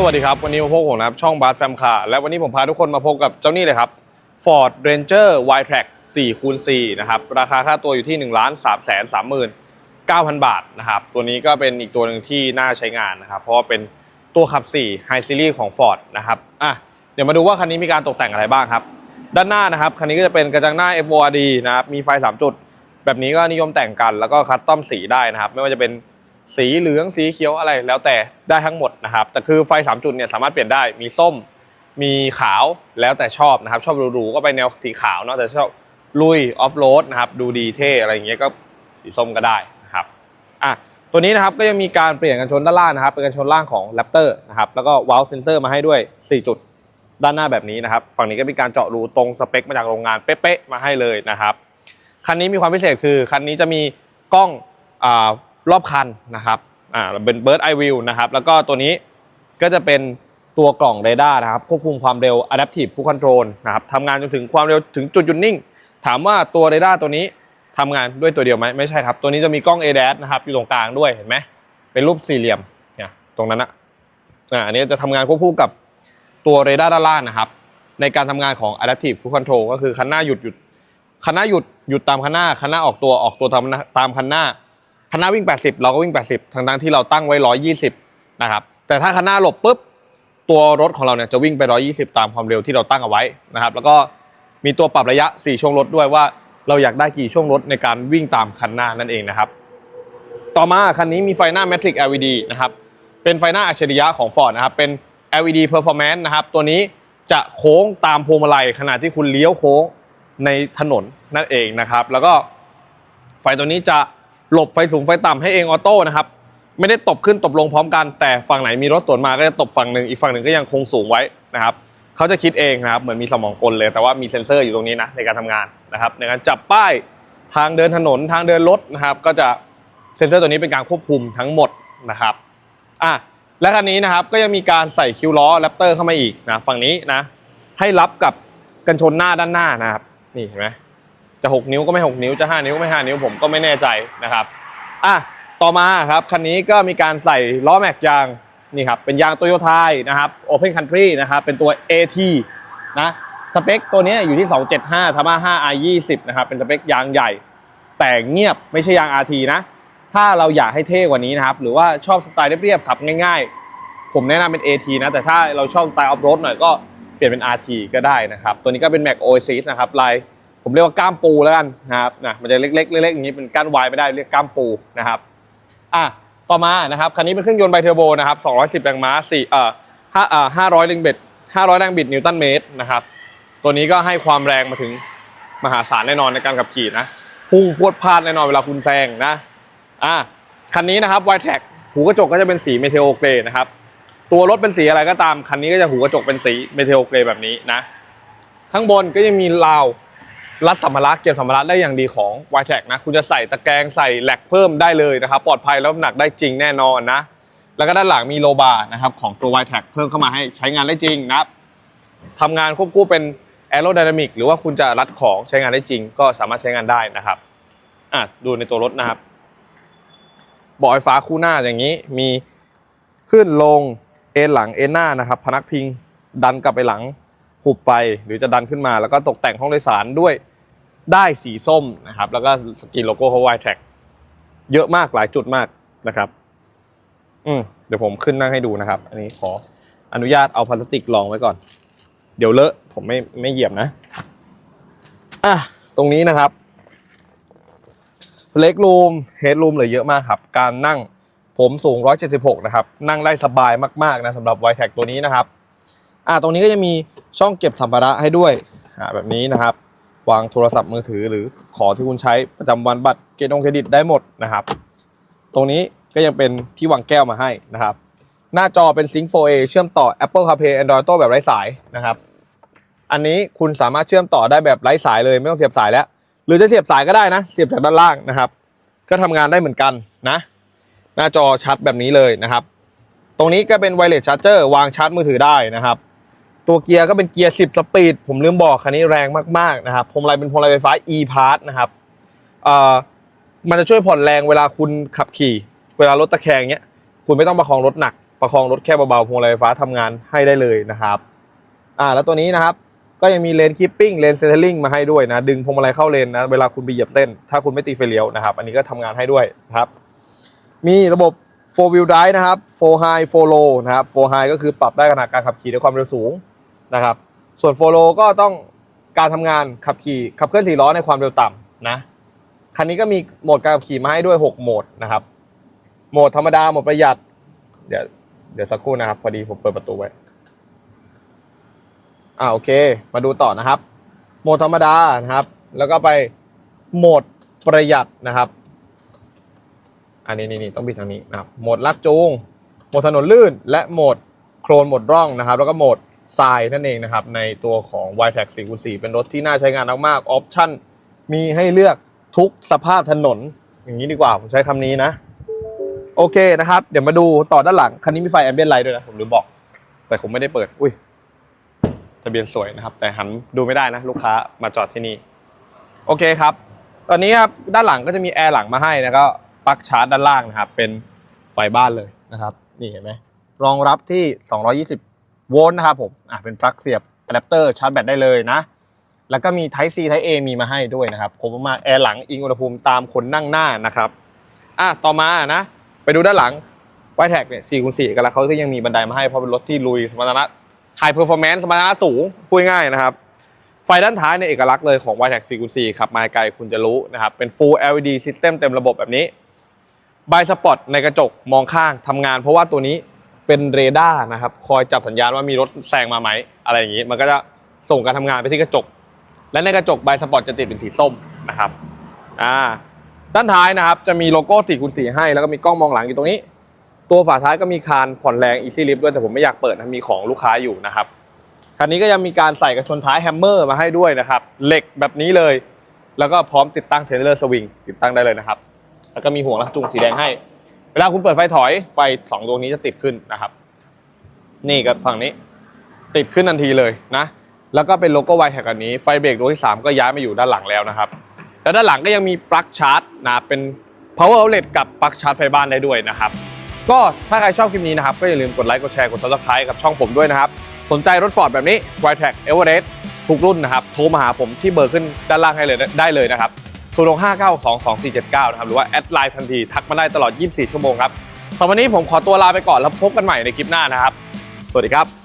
สวัสดีครับ วันนี้มาพบผมนะครับ ช่องบาร์แฟมคาร์และวันนี้ผมพาทุกคนมาพบกับเจ้านี่เลยครับ Ford Ranger y t r a c 4คูณ4นะครับ ราคาค่าตัวอยู่ที่ 1 3 3 3 9,000 บาทนะครับ ตัวนี้ก็เป็นอีกตัวหนึ่งที่น่าใช้งานนะครับ เพราะว่าเป็นตัวขับ4 High Series ของ Ford นะครับอะเดี๋ยวมาดูว่าคันนี้มีการตกแต่งอะไรบ้างครับ ด้านหน้านะครับ คันนี้ก็จะเป็นกระจังหน้า FORD นะครับ มีไฟ 3 จุด แบบนี้ก็นิยมแต่งกัน แล้วก็คัสตอมสีได้นะครับ ไม่ว่าจะเป็น สีเหลืองสีเขียวอะไรแล้วแต่ได้ทั้งหมดนะครับ แต่คือไฟ 3 จุดเนี่ยสามารถเปลี่ยนได้มีส้ม มีขาวแล้วแต่ชอบนะครับ ชอบหรูๆก็ไปแนวสีขาวเนาะแต่ชอบลุยออฟโรดนะครับดูดีเท่อะไรอย่างเงี้ยก็สีส้มก็ได้นะครับอะตัวนี้นะครับก็ยังมีการเปลี่ยนกันชนด้านล่างนะครับเป็นกันชนล่างของ Raptor นะครับแล้วก็วาล์วเซนเซอร์มาให้ด้วย 4 จุดด้านหน้าแบบนี้นะครับ ฝั่งนี้ก็มีการเจาะรูตรงสเปคมาจากโรงงานเป๊ะๆมาให้เลยนะครับคันนี้มีความพิเศษคือคันนี้จะมีกล้องอา รอบคันนะครับอ่าเป็น Bird Eye View นะครับแล้วก็ตัวนี้ก็จะเป็นตัวกล่องเรดาร์นะครับควบคุมความเร็ว Adaptive Cruise Control นะครับทำงานจนถึงความเร็วถึงจุดหยุดนิ่ง ถามว่าตัวเรดาร์ตัวนี้ทำงานด้วยตัวเดียวไหมไม่ใช่ครับ ตัวนี้จะมีกล้อง ADAS นะครับอยู่ตรงกลางด้วยเห็นไหมเป็นรูปสี่เหลี่ยมเนี่ยตรงนั้นอะอ่าอันนี้จะทำงานควบคู่กับตัวเรดาร์ด้านล่างนะครับในการทำงานของ Adaptive Cruise Control ก็คือคันหน้าหยุดหยุดคันหน้าหยุดหยุดตามคันหน้าคันหน้าออกตัวออกตัวตามตามคันหน้า คันหน้าวิ่ง 80 เราก็วิ่ง 80ทั้งทั้งที่เราตั้งไว้ 120 นะครับ แต่ถ้าคันหน้าหลบปุ๊บ ตัวรถของเราเนี่ยจะวิ่งไป 120 ตามความเร็วที่เราตั้งเอาไว้นะครับ แล้วก็มีตัวปรับระยะ 4 ช่วงรถด้วยว่า เราอยากได้กี่ช่วงรถในการวิ่งตามคันหน้านั่นเองนะครับ ต่อมาคันนี้มีไฟหน้า Matrix LED นะครับ เป็นไฟหน้าอัจฉริยะของ Ford นะครับ เป็น LED Performance นะครับ ตัวนี้จะโค้งตามพวงมาลัยขณะที่คุณเลี้ยวโค้งในถนนนั่นเองนะครับ แล้วก็ไฟตัวนี้จะ หลบไฟสูงไฟต่ำให้เองออโต้นะครับไม่ได้ตบขึ้นตบลงพร้อมกันแต่ฝั่งไหนมีรถสวนมาก็จะตบฝั่งหนึ่งอีกฝั่งหนึ่งก็ยังคงสูงไว้นะครับเขาจะคิดเองนะครับเหมือนมีสมองกลเลยแต่ว่ามีเซ็นเซอร์อยู่ตรงนี้นะในการทำงานนะครับในการจับป้ายทางเดินถนนทางเดินรถนะครับ ก็จะเซ็นเซอร์ตัวนี้เป็นการควบคุมทั้งหมดนะครับอะและคันนี้นะครับก็ยังมีการใส่คิวล้อแรปเตอร์เข้ามาอีกนะฝั่งนี้นะให้รับกับกันชนหน้าด้านหน้านะครับนี่เห็นไหม จะ 6 นิ้วก็ไม่ 6 นิ้วจะ 5 นิ้วก็ไม่ 5 นิ้วผมก็ไม่แน่ใจนะครับอะต่อมาครับคันนี้ก็มีการใส่ล้อแม็กยางนี่ครับเป็นยางโตโยต้านะครับ Open Country นะครับเป็นตัว AT นะสเปคตัวนี้อยู่ที่ 275ทามา5 R 20 นะครับเป็นสเปคยางใหญ่ แต่เงียบไม่ใช่ยาง RT นะ ถ้าเราอยากให้เท่กว่านี้นะครับ หรือว่าชอบสไตล์เรียบๆขับง่ายๆ ผมแนะนำเป็น AT นะ แต่ถ้าเราชอบสไตล์ออฟโรดหน่อยก็เปลี่ยนเป็น RT ก็ได้นะครับ ตัวนี้ก็เป็น Mac Oasis นะครับลาย ผมเรียกว่าก้ามปูแล้วกันนะครับนะมันจะเล็กๆเล็กๆอย่างนี้เป็นก้านวายไม่ได้เรียกก้ามปูนะครับอะต่อมานะครับคันนี้เป็นเครื่องยนต์ไบเทอร์โบนะครับ210แรงม้า4เอ่อ5อ่า500แรงบิด500แรงบิดนิวตันเมตรนะครับตัวนี้ก็ให้ความแรงมาถึงมหาศาลแน่นอนในการขับขี่นะพุ่งพรวดพลาดแน่นอนเวลาคุณแซงนะอะคันนี้นะครับ y t e c หูกระจกก็จะเป็นสีเมเทโอเกรนะครับตัวรถเป็นสีอะไรก็ตามคันนี้ก็จะหูกระจกเป็นสีเมเทโอเกรแบบนี้นะข้างบนก็ยังมีราว รัดสัมภาระเก็บสัมภาระได้อย่างดีของ y t e c นะ คุณจะใส่ตะแกรงใส่แหลกเพิ่มได้เลยนะครับ ปลอดภัยแล้วน้ำหนักได้จริงแน่นอนนะ แล้วก็ด้านหลังมีโลบาร์นะครับของตัว y t e c เพิ่มเข้ามาให้ใช้งานได้จริงนะทำงานควบคู่เป็น aerodynamic หรือว่าคุณจะรัดของใช้งานได้จริง ก็สามารถใช้งานได้นะครับอะดูในตัวรถนะครับบาะไฟฟ้าคู่หน้าอย่างนี้มีขึ้นลงเอ็นหลังเอ็นหน้านะครับ พนักพิงดันกลับไปหลังหุบไป หรือจะดันขึ้นมาแล้วก็ตกแต่งห้องโดยสารด้วย ได้สีส้มนะครับแล้วก็สกรีนโลโก้ของ y t r a c เยอะมากหลายจุดมากนะครับอืมเดี๋ยวผมขึ้นนั่งให้ดูนะครับ อันนี้ขออนุญาตเอาพลาสติกรองไว้ก่อน เดี๋ยวเลอะผมไม่ไม่เหยียบนะอะตรงนี้นะครับเล็กรูมเฮดรูมเลือเยอะมากครับ การนั่งผมสูง 176 นะครับ นั่งได้สบายมาก ๆ นะสำหรับ y t e c ตัวนี้นะครับ อ่า ตรงนี้ก็จะมีช่องเก็บสัมภาระให้ด้วย อ่า แบบนี้นะครับ วางโทรศัพท์มือถือหรือของที่คุณใช้ประจำวันบัตรเกรดงเครดิตได้หมดนะครับ ตรงนี้ก็ยังเป็นที่วางแก้วมาให้นะครับ หน้าจอเป็น Sync 4A เชื่อมต่อ Apple CarPlay Android Auto แบบไร้สายนะครับ อันนี้คุณสามารถเชื่อมต่อได้แบบไร้สายเลยไม่ต้องเสียบสายแล้ว หรือจะเสียบสายก็ได้นะ เสียบจากด้านล่างนะครับ ก็ทำงานได้เหมือนกันนะ หน้าจอชัดแบบนี้เลยนะครับ ตรงนี้ก็เป็นไวเลสชาร์จเจอร์วางชาร์จมือถือได้นะครับ ตัวเกียร์ก็เป็นเกียร์ 10 สปีด ผมลืมบอกคันนี้แรงมากๆนะครับพวงมาลัยเป็นพวงมาลัยไฟฟ้า e part นะครับมันจะช่วยผ่อนแรงเวลาคุณขับขี่ เวลารถตะแคงเนี้ย คุณไม่ต้องประคองรถหนัก ประคองรถแค่เบาๆพวงมาลัยไฟฟ้าทำงานให้ได้เลยนะครับอ่าแล้วตัวนี้นะครับก็ยังมีเลนคีปปิ้งเลนเซนเทอร์ลิงมาให้ด้วยนะ ดึงพวงมาลัยเข้าเลนนะ เวลาคุณไปเหยียบเส้น ถ้าคุณไม่ตีไฟเลี้ยวนะครับ อันนี้ก็ทำงานให้ด้วยนะครับ มีระบบ4 wheel drive นะครับ4 high 4 low นะครับ4 high ก็คือปรับได้ขนาดการขับขี่ด้วยความเร็วสูง นะครับ ส่วน4 low ก็ต้องการทำงานขับขี่ขับเคลื่อนสี่ล้อในความเร็วต่ำนะ คันนี้ก็มีโหมดการขับขี่มาให้ด้วย 6 โหมดนะครับ โหมดธรรมดาโหมดประหยัด เดี๋ยวเดี๋ยวสักครู่นะครับ พอดีผมเปิดประตูไว้ อ่าโอเค มาดูต่อนะครับ โหมดธรรมดานะครับ แล้วก็ไปโหมดประหยัดนะครับ อันนี้นี่นี่ต้องบิดทางนี้นะครับ โหมดลักจูง โหมดถนนลื่น และโหมดโครนโหมดร่องนะครับ แล้วก็โหมด ทรายนั่นเองนะครับ ในตัวของ y t e c 4 x 4เป็นรถที่น่าใช้งานมากๆออปชั่นมีให้เลือกทุกสภาพถนน อย่างนี้ดีกว่า ผมใช้คำนี้นะ โอเคนะครับ เดี๋ยวมาดูต่อด้านหลัง คันนี้มีไฟแอมเบียนไลท์ด้วยนะ ผมลืมบอก แต่ผมไม่ได้เปิด อุ้ยทะเบียนสวยนะครับ แต่หันดูไม่ได้นะ ลูกค้ามาจอดที่นี่ โอเคครับ ตอนนี้ครับด้านหลังก็จะมีแอร์หลังมาให้แล้วก็ปลั๊กชาร์จด้านล่างนะครับเป็นไฟบ้านเลยนะครับ นี่เห็นไหมรองรับที่ 220 โวลต์นะครับผมอะเป็นปลั๊กเสียบอะแดปเตอร์ชาร์จแบตได้เลยนะ แล้วก็มี Type C Type A มีมาให้ด้วยนะครับครบมากแอร์หลังอิงอุณหภูมิตามคนนั่งหน้านะครับอะต่อมานะ ไปดูด้านหลังไวแท็กเนี่ย4คูณ4เอกลักษณ์เขาก็ยังมีบันไดมาให้เพราะเป็นรถที่ลุยสมรรถนะไฮเพอร์ฟอร์แมนซ์สมรรถนะสูงพูดง่ายนะครับ ไฟด้านท้ายในยเอกลักษณ์เลยของ y t e c 4 x 4ขับมาไกลคุณจะรู้นะครับ เป็น Full LED System เต็มระบบแบบนี้บายสปอตในกระจกมองข้างทำงานเพราะว่าตัวนี้ เป็นเรดาร์นะครับ คอยจับสัญญาณว่ามีรถแซงมาไหมอะไรอย่างนี้ มันก็จะส่งการทำงานไปที่กระจก และในกระจกใบสปอร์ตจะติดเป็นสีส้มนะครับอ่าด้านท้ายนะครับ จะมีโลโก้4คูณ4ให้ แล้วก็มีกล้องมองหลังอยู่ตรงนี้ ตัวฝาท้ายก็มีคานผ่อนแรง Easy Lift ด้วยแต่ผมไม่อยากเปิดนะมีของลูกค้าอยู่นะครับคันนี้ก็ยังมีการใส่กระชนท้ายแฮมเมอร์มาให้ด้วยนะครับเหล็กแบบนี้เลย แล้วก็พร้อมติดตั้งเทรลเลอร์สวิงติดตั้งได้เลยนะครับ แล้วก็มีห่วงลากจูงสีแดงให้ ลาคุณเปิดไฟถอยไฟสองดวงนี้จะติดขึ้นนะครับ นี่กับฝั่งนี้ ติดขึ้นทันทีเลยนะ แล้วก็เป็นโลโก้ไวแท็กอันนี้ไฟเบรกดวงที่ 3 ก็ย้ายมาอยู่ด้านหลังแล้วนะครับแล้วด้านหลังก็ยังมีปลั๊กชาร์จนะเป็น power outlet กับปลั๊กชาร์จไฟบ้านได้ด้วยนะครับ ก็ถ้าใครชอบคลิปนี้นะครับ ก็อย่าลืมกดไลค์กดแชร์กด subscribe กับช่องผมด้วยนะครับ สนใจรถฟอร์ดแบบนี้ w i t e c Everest ทุกรุ่นนะครับ โทรมาหาผมที่เบอร์ขึ้นด้านล่างให้เลยได้เลยนะครับ 0 6 5 9 2 2 4 7 9 นะครับ หรือว่าแอดไลน์ทันที ทักมาได้ตลอด 24 ชั่วโมงครับสำหรับวันนี้ผมขอตัวลาไปก่อนแล้วพบกันใหม่ในคลิปหน้านะครับ สวัสดีครับ